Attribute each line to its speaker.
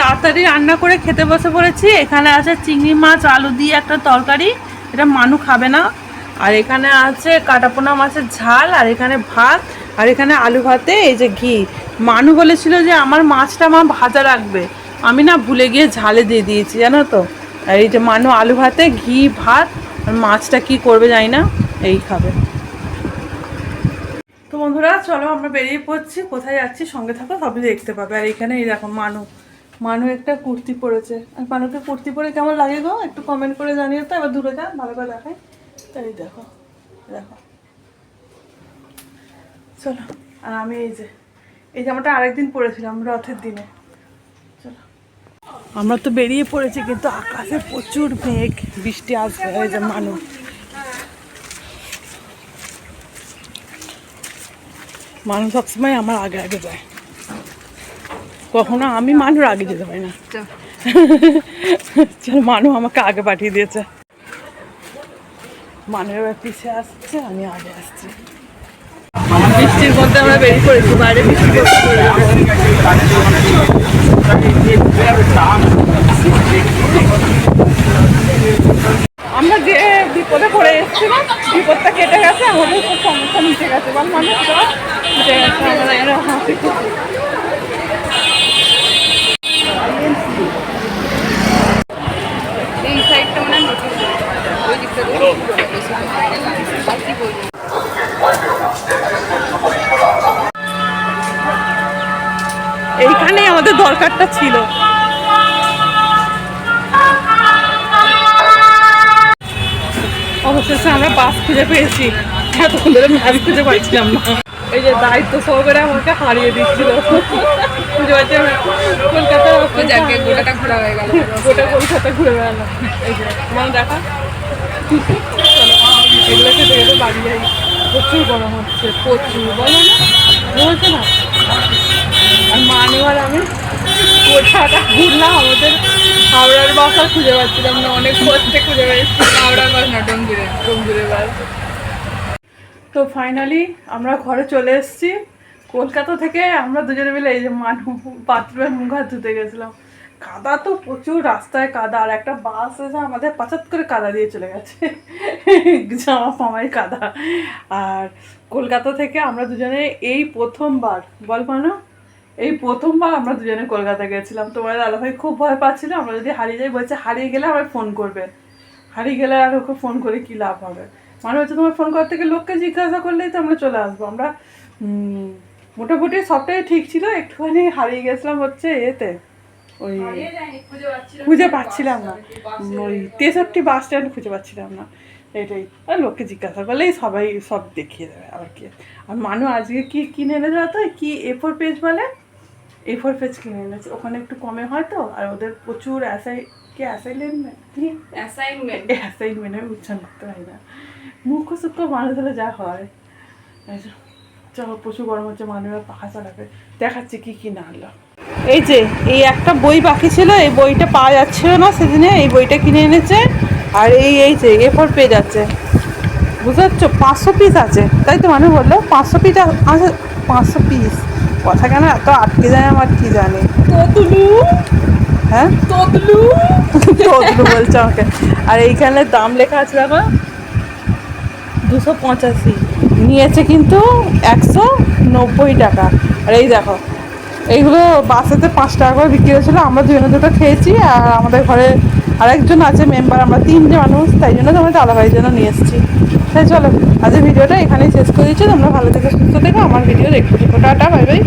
Speaker 1: তাড়াতাড়ি রান্না করে খেতে বসে পড়েছি। এখানে আছে চিংড়ি মাছ, আলু দিয়ে একটা তরকারি। এটা মানু খাবে না। আর এখানে আছে কাটাপোনা মাছের ঝাল, আর এখানে ভাত, আর এখানে আলু ভাতে এই যে ঘি। মানু বলেছিল যে আমার মাছটা মা ভাজা রাখবে। আমি না ভুলে গিয়ে ঝালে দিয়ে দিয়েছি, জানো তো? আর এই যে মানু আলু ভাতে, ঘি, ভাত, আর মাছটা কি করবে জানি না, এই খাবে। তো বন্ধুরা, চলো আমরা বেরিয়ে পড়ছি, কোথায় যাচ্ছি সঙ্গে থাকো, সবই দেখতে পাবে। আর এখানে এই দেখো মানু। মানু একটা কুর্তি পরেছে। আর মানুকে কুর্তি পরে কেমন লাগে গো? একটু কমেন্ট করে জানিয়ে তো, এবার দূরে যান ভালো করে দেখাই। তাই দেখো দেখো। চলো, আর আমি এই যে, এই জামাটা আরেকদিন পরেছিলাম, রথের দিনে। চলো। আমরা তো বেরিয়ে পড়েছি, কিন্তু আকাশে প্রচুর মেঘ, বৃষ্টি আসবে এই যে মানুষ মানুষ সবসময় আমার আগে আগে যায়। কখনো আমি মানুষ আগে যেতে পারি না। চল মানু আমাকে আগে পাঠিয়ে দিয়েছে। মানুষ এবার পিছিয়ে আসছে আমি আগে আসছি। বৃষ্টির মধ্যে আমরা বেরিয়ে পড়েছি বাইরে বৃষ্টি। আমরা যে বিপদে পড়ে এসেছিলাম বিপদটা কেটে গেছে আমাদের খুব সমস্যা মিটে গেছে। বল মানুষ মিটে গেছে আমরা এরা হাসি খুশি
Speaker 2: এই সাইডটা মানে নতুন ওই দিকটা দিয়ে বাকি বলব
Speaker 1: এইখানেই আমাদের দরকারটা ছিল। অবশেষে আমরা বাস খুঁজে পেয়েছি। এতক্ষণ ধরে ম্যাচ খুঁজে পাচ্ছিলাম না। এই যে দায়িত্ব সহকারে আমাকে হারিয়ে দিচ্ছিল। খুঁজে পাচ্ছি আমি কলকাতার
Speaker 2: গোটাটা ঘোরা হয়ে গেল।
Speaker 1: গোটা কলকাতা ঘুরে বেড়ালাম। এই যে মানে দেখা? বাড়ি যাই। প্রচুর গরম হচ্ছে, প্রচুর। বলো না বলছে না। মানে আর আমি হাওড়ার বাস খুঁজে পাচ্ছিলাম না, অনেক খুঁজে
Speaker 2: না
Speaker 1: তো ফাইনালি আমরা ঘরে চলে এসেছি। কলকাতা থেকে আমরা দুজনে মিলে এই যে মানু বাথরুমের মুখ হাত ধুতে গেছিলাম। কাদা তো প্রচুর রাস্তায় কাদা, আর একটা বাস এসে আমাদের পাচাত করে কাদা দিয়ে চলে গেছে। জামা ফামাই কাদা। আর কলকাতা থেকে আমরা দুজনে এই প্রথমবার, বল পানো? এই প্রথমবার আমরা দুজনে কলকাতা গেছিলাম। তোমার দাদা ভাই খুব ভয় পাচ্ছিল, আমরা যদি হারিয়ে যাই, বলছে, হারিয়ে গেলে আবার ফোন করবে। হারিয়ে গেলে আর ওকে ফোন করে কী লাভ হবে? মানে হচ্ছে তোমার ফোন করার থেকে লোককে জিজ্ঞাসা করলেই তো আমরা চলে আসব। আমরা মোটামুটি সবটাই ঠিক ছিল, একটুখানি হারিয়ে গেছিলাম হচ্ছে এতে। ওই খুঁজে পাচ্ছিলাম না। ওই তেষট্টি বাস স্ট্যান্ড খুঁজে পাচ্ছিলাম না। এটাই। আর লোককে জিজ্ঞাসা করলেই সবাই সব দেখিয়ে দেবে আবার কি। আর মানু আজকে কি কিনে এনে দেওয়া তো? কি এ ফোর পেজ বলে? এ ফোর পেজ কিনে এনেছে। ওখানে একটু কমে হয় তো আর ওদের প্রচুর অ্যাসাই কি অ্যাসাইনমেন্ট কি
Speaker 2: অ্যাসাইনমেন্ট
Speaker 1: অ্যাসাইনমেন্ট আমি উচ্চারণ করতে পারি না। মুখ সুখ মানুষ হলে যা হয়। চলো প্রচুর গরম হচ্ছে মানুষের পাখা চালাবে। দেখাচ্ছে কি কি না আনলো। এই যে এই একটা বই বাকি ছিল এই বইটা পাওয়া যাচ্ছিল না সেদিনে এই বইটা কিনে এনেছে আর এই এই যে এ ফোর পেজ আছে বুঝতে পারছ পাঁচশো পিস আছে। তাই তো মানুষ বলল পাঁচশো পিস আছে পাঁচশো পিস কথা কেন এত আটকে যায় আমার কি জানে। হ্যাঁ? তদলু বলছে আমাকে। আর এইখানে দাম লেখা আছে দেখো। দুশো পঁচাশি। নিয়েছে কিন্তু একশো নব্বই টাকা। আর এই দেখো এইগুলো বাসেতে পাঁচ টাকা করে বিক্রি হয়েছিলো। আমরা দুজনে দুটো খেয়েছি আর আমাদের ঘরে আরেকজন আছে মেম্বার আমরা তিনজন মানুষ, তাই জন্য তোমাদের দাদাভাইয়ের জন্য নিয়ে এসেছি। তাই চলো, আজকের ভিডিওটা এখানেই শেষ করে দিচ্ছি। তোমরা ভালো থেকে, সুস্থ থেকো। আমার ভিডিও দেখতে থাকো। Tata, bye bye.